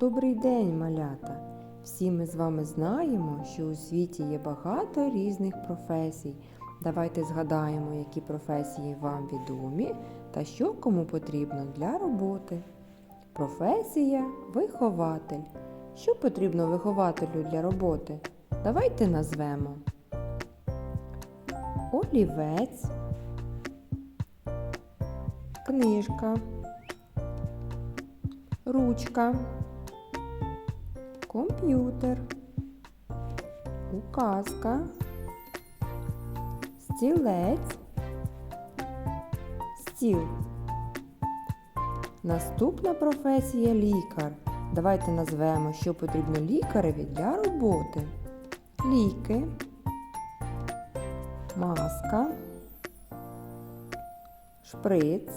Добрий день, малята! Всі ми з вами знаємо, що у світі є багато різних професій. Давайте згадаємо, які професії вам відомі та що кому потрібно для роботи. Професія вихователь. Що потрібно вихователю для роботи? Давайте назвемо олівець, книжка, ручка, комп'ютер, указка, стілець, стіл. Наступна професія лікар. Давайте назвемо, що потрібно лікареві для роботи. Ліки, маска, шприц,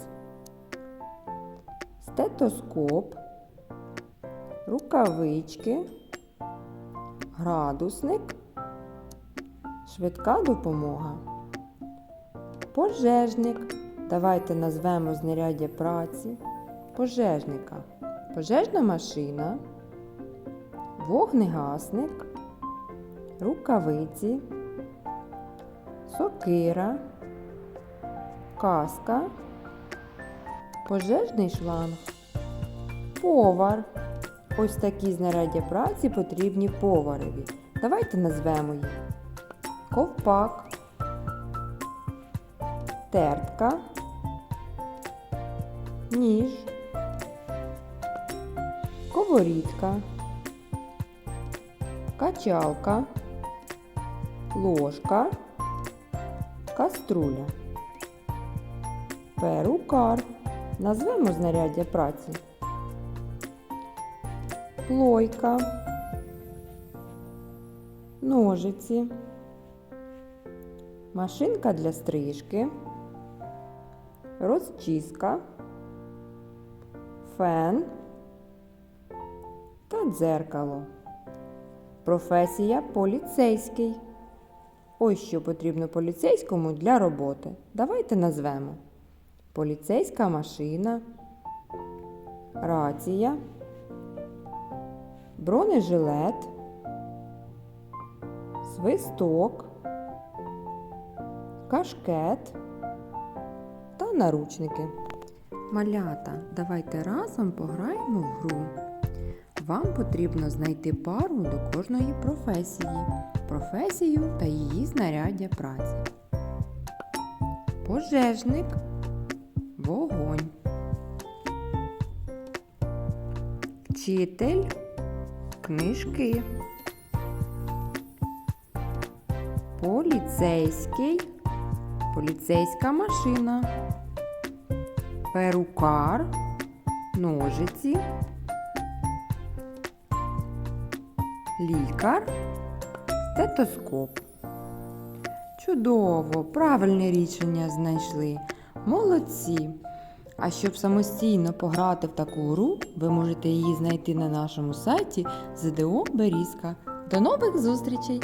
стетоскоп, рукавички, градусник, швидка допомога, пожежник. Давайте назвемо знаряддя праці пожежника, пожежна машина, вогнегасник, рукавиці, сокира, каска, пожежний шланг, повар. Ось такі знаряддя праці потрібні поварові. Давайте назвемо їх ковпак, тертка, ніж, сковорідка, качалка, ложка, каструля, перукар. Назвемо знаряддя праці. Плойка, ножиці, машинка для стрижки, розчіска, фен. Та дзеркало. Професія поліцейський. Ось що потрібно поліцейському для роботи. Давайте назвемо. Поліцейська машина, рація, бронежилет, свисток, кашкет та наручники. Малята, давайте разом пограємо в гру. Вам потрібно знайти пару до кожної професії, професію та її знаряддя праці. Пожежник, вогонь. Вчитель, книжки. Поліцейський, поліцейська машина. Перукар, ножиці. Лікар, стетоскоп. Чудово! Правильне рішення знайшли. Молодці! А щоб самостійно пограти в таку гру, ви можете її знайти на нашому сайті ЗДО Берізка. До нових зустрічей!